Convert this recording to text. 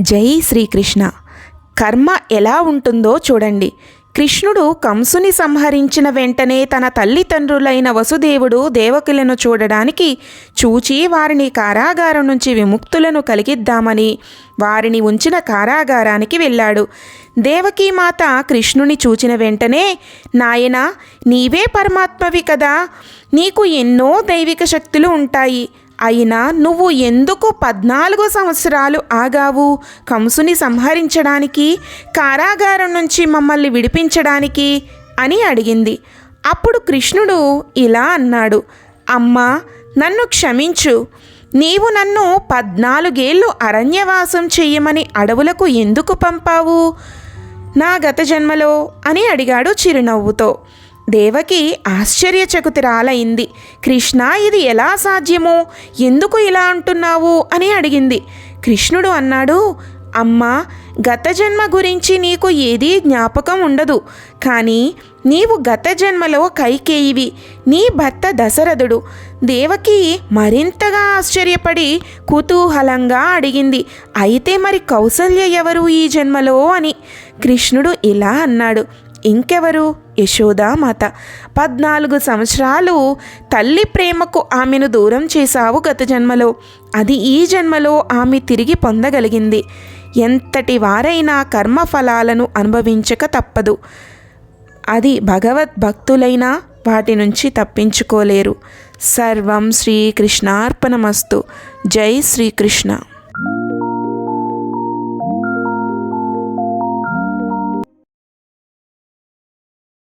జై శ్రీకృష్ణ. కర్మ ఎలా ఉంటుందో చూడండి. కృష్ణుడు కంసుని సంహరించిన వెంటనే తన తల్లిదండ్రులైన వసుదేవుడు దేవకులను చూడడానికి చూచి వారిని కారాగారం నుంచి విముక్తులను కలిగిద్దామని వారిని ఉంచిన కారాగారానికి వెళ్ళాడు. దేవకీమాత కృష్ణుని చూచిన వెంటనే నాయనా నీవే పరమాత్మవి కదా. నీకు ఎన్నో దైవిక శక్తులు ఉంటాయి. అయినా నువ్వు ఎందుకు పద్నాలుగు సంవత్సరాలు ఆగావు? కంసుని సంహరించడానికి కారాగారం నుంచి మమ్మల్ని విడిపించడానికి అని అడిగింది. అప్పుడు కృష్ణుడు ఇలా అన్నాడు అమ్మా నన్ను క్షమించు. నీవు నన్ను పద్నాలుగేళ్ళు అరణ్యవాసం చెయ్యమని అడవులకు ఎందుకు పంపావు? నా గత జన్మలో అని అడిగాడు చిరునవ్వుతో. దేవకి ఆశ్చర్యచకుతిరాలైంది. కృష్ణ ఇది ఎలా సాధ్యమో? ఎందుకు ఇలా అంటున్నావు? అని అడిగింది. కృష్ణుడు అన్నాడు అమ్మా గత జన్మ గురించి నీకు ఏదీ జ్ఞాపకం ఉండదు. కానీ నీవు గత జన్మలో కైకేయివి. నీ భర్త దశరథుడు. దేవకి మరింతగా ఆశ్చర్యపడి కుతూహలంగా అడిగింది అయితే మరి కౌసల్య ఎవరు ఈ జన్మలో? అని. కృష్ణుడు ఇలా అన్నాడు ఇంకెవరు? యశోదామాత పద్నాలుగు సంవత్సరాలు తల్లి ప్రేమకు ఆమెను దూరం చేశావు గత జన్మలో. అది ఈ జన్మలో ఆమె తిరిగి పొందగలిగింది. ఎంతటి వారైనా కర్మఫలాలను అనుభవించక తప్పదు. అది భగవద్భక్తులైనా వాటి నుంచి తప్పించుకోలేరు. సర్వం శ్రీకృష్ణార్పణమస్తు. జై శ్రీకృష్ణ.